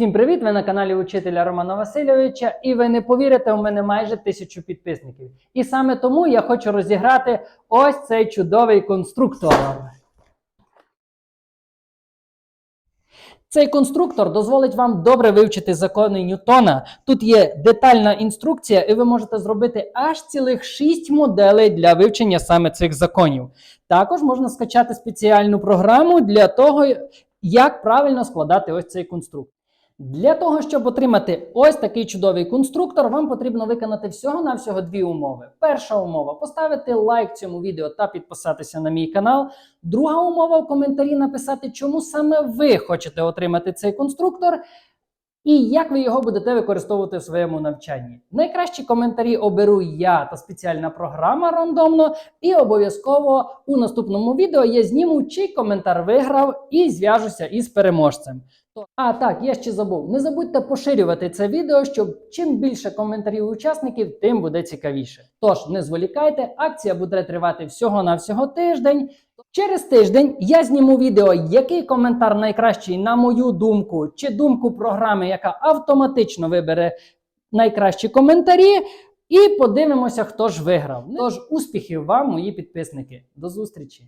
Всім привіт! Ви на каналі учителя Романа Васильовича, і ви не повірите, у мене майже тисячу підписників. І саме тому я хочу розіграти ось цей чудовий конструктор. Цей конструктор дозволить вам добре вивчити закони Ньютона. Тут є детальна інструкція, і ви можете зробити аж цілих 6 моделей для вивчення саме цих законів. Також можна скачати спеціальну програму для того, як правильно складати ось цей конструктор. Для того, щоб отримати ось такий чудовий конструктор, вам потрібно виконати всього-навсього дві умови. Перша умова поставити лайк цьому відео та підписатися на мій канал. Друга умова в коментарі написати, чому саме ви хочете отримати цей конструктор. І як ви його будете використовувати в своєму навчанні? Найкращі коментарі оберу я та спеціальна програма рандомно. І обов'язково у наступному відео я зніму, чий коментар виграв, і зв'яжуся із переможцем. А так, я ще забув. Не забудьте поширювати це відео, щоб чим більше коментарів учасників, тим буде цікавіше. Тож не зволікайте, акція буде тривати всього на всього тиждень. Через тиждень я зніму відео, який коментар найкращий, на мою думку, чи думку програми, яка автоматично вибере найкращі коментарі. І подивимося, хто ж виграв. Тож успіхів вам, мої підписники. До зустрічі!